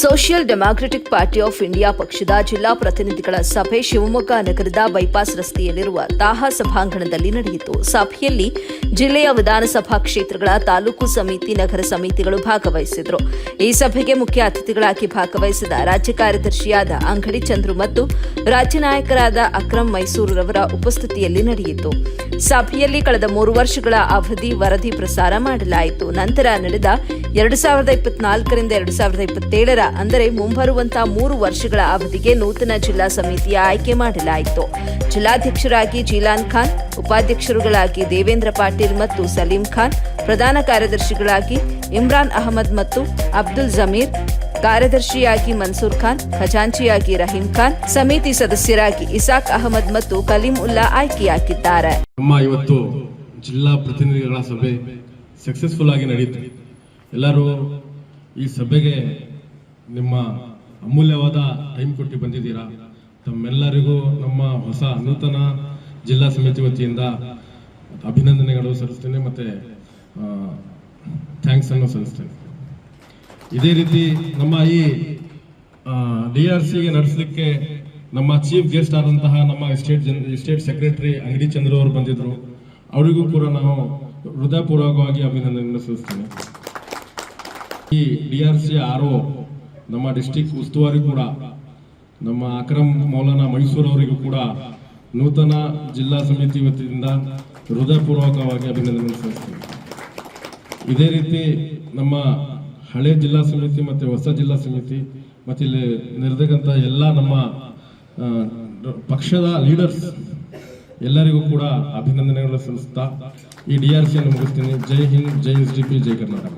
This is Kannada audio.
Social democratic party of India ಪಕ್ಷದ ಜಿಲ್ಲಾ ಪ್ರತಿನಿಧಿಗಳ ಸಭೆ ಶಿವಮೊಗ್ಗ ನಗರದ ಬೈಪಾಸ್ ರಸ್ತೆಯಲ್ಲಿರುವ ತಾಹಾ ಸಭಾಂಗಣದಲ್ಲಿ ನಡೆಯಿತು. ಸಭೆಯಲ್ಲಿ ಜಿಲ್ಲೆಯ ವಿಧಾನಸಭಾ ಕ್ಷೇತ್ರಗಳ ತಾಲೂಕು ಸಮಿತಿ, ನಗರ ಸಮಿತಿಗಳು ಭಾಗವಹಿಸಿದರು. ಈ ಸಭೆಗೆ ಮುಖ್ಯ ಅತಿಥಿಗಳಾಗಿ ಭಾಗವಹಿಸಿದ ರಾಜ್ಯ ಕಾರ್ಯದರ್ಶಿಯಾದ ಅಂಗಡಿ ಚಂದ್ರು ಮತ್ತು ರಾಜ್ಯ ನಾಯಕರಾದ ಅಕ್ರಮ್ ಮೈಸೂರುರವರ ಉಪಸ್ಥಿತಿಯಲ್ಲಿ ನಡೆಯಿತು. ಸಭೆಯಲ್ಲಿ ಕಳೆದ ಮೂರು ವರ್ಷಗಳ ಅವಧಿ ವರದಿ ಪ್ರಸಾರ ಮಾಡಲಾಯಿತು. ನಂತರ ನಡೆದ ಎರಡು ಸಾವಿರದ ಇಪ್ಪತ್ನಾಲ್ಕರಿಂದ ಎರಡು ಸಾವಿರದ ಇಪ್ಪತ್ತೇಳರ ಅಂದರೆ ಮುಂಬರುವಂತಹ ಮೂರು ವರ್ಷಗಳ ಅವಧಿಗೆ ನೂತನ ಜಿಲ್ಲಾ ಸಮಿತಿಯ ಆಯ್ಕೆ ಮಾಡಲಾಯಿತು. ಜಿಲ್ಲಾಧ್ಯಕ್ಷರಾಗಿ ಜೀಲಾನ್ ಖಾನ್, ಉಪಾಧ್ಯಕ್ಷರುಗಳಾಗಿ ದೇವೇಂದ್ರ ಪಾಟೀಲ್ ಮತ್ತು ಸಲೀಂ ಖಾನ್, ಪ್ರಧಾನ ಕಾರ್ಯದರ್ಶಿಗಳಾಗಿ ಇಮ್ರಾನ್ ಅಹಮದ್ ಮತ್ತು ಅಬ್ದುಲ್ ಜಮೀರ್, ಕಾರ್ಯದರ್ಶಿಯಾಗಿ ಮನ್ಸೂರ್ ಖಾನ್, ಖಜಾಂಚಿಯಾಗಿ ರಹೀಂ ಖಾನ್, ಸಮಿತಿ ಸದಸ್ಯರಾಗಿ ಇಸಾಕ್ ಅಹಮದ್ ಮತ್ತು ಕಲೀಂ ಉಲ್ಲಾ ಆಯ್ಕೆಯಾಗಿದ್ದಾರೆ. ಇವತ್ತು ಜಿಲ್ಲಾ ಪ್ರತಿನಿಧಿಗಳ ಸಭೆ ಸಕ್ಸಸ್ಫುಲ್ ಆಗಿ ನಡೀತು ಎಲ್ಲರೂ ಈ ಸಭೆಗೆ ನಿಮ್ಮ ಅಮೂಲ್ಯವಾದ ಟೈಮ್ ಕೊಟ್ಟು ಬಂದಿದ್ದೀರಾ? ತಮ್ಮೆಲ್ಲರಿಗೂ ನಮ್ಮ ಹೊಸ ನೂತನ ಜಿಲ್ಲಾ ಸಮಿತಿ ವತಿಯಿಂದ ಅಭಿನಂದನೆಗಳು ಸಲ್ಲಿಸ್ತೇನೆ ಮತ್ತು ಥ್ಯಾಂಕ್ಸ್ ಅನ್ನು ಸಲ್ಲಿಸ್ತೇನೆ. ಇದೇ ರೀತಿ ನಮ್ಮ ಈ ಡಿ ಆರ್ ಸಿಗೆ ನಡೆಸಲಿಕ್ಕೆ ನಮ್ಮ ಚೀಫ್ ಗೆಸ್ಟ್ ಆದಂತಹ ನಮ್ಮ ಸ್ಟೇಟ್ ಜನ ಸ್ಟೇಟ್ ಸೆಕ್ರೆಟರಿ ಅಂಗಡಿ ಚಂದ್ರ ಅವರು ಬಂದಿದ್ದರು ಅವರಿಗೂ ಕೂಡ ನಾವು ಹೃದಯಪೂರ್ವಕವಾಗಿ ಅಭಿನಂದನೆಯನ್ನು ಸಲ್ಲಿಸ್ತೇನೆ. ಈ ಡಿ ಆರ್ ಸಿ ಆರ್ ನಮ್ಮ ಡಿಸ್ಟಿಕ್ ಉಸ್ತುವಾರಿ ಕೂಡ, ನಮ್ಮ ಅಕ್ರಮ್ ಮೌಲಾನಾ ಮೈಸೂರು ಅವರಿಗೂ ಕೂಡ ನೂತನ ಜಿಲ್ಲಾ ಸಮಿತಿ ವತಿಯಿಂದ ಹೃದಯಪೂರ್ವಕವಾಗಿ ಅಭಿನಂದನೆ ಸಲ್ಲಿಸ್ತೇನೆ. ಇದೇ ರೀತಿ ನಮ್ಮ ಹಳೆ ಜಿಲ್ಲಾ ಸಮಿತಿ ಮತ್ತು ಹೊಸ ಜಿಲ್ಲಾ ಸಮಿತಿ ಮತ್ತು ಇಲ್ಲಿ ನೆರೆದಕ್ಕಂತ ಎಲ್ಲ ನಮ್ಮ ಪಕ್ಷದ ಲೀಡರ್ಸ್ ಎಲ್ಲರಿಗೂ ಕೂಡ ಅಭಿನಂದನೆಗಳು ಸಲ್ಲಿಸ್ತಾ ಈ ಡಿ ಆರ್ ಸಿಯನ್ನು ಮುಗಿಸ್ತೀನಿ. Jai Hind, Jai S D P, Jai Karnataka.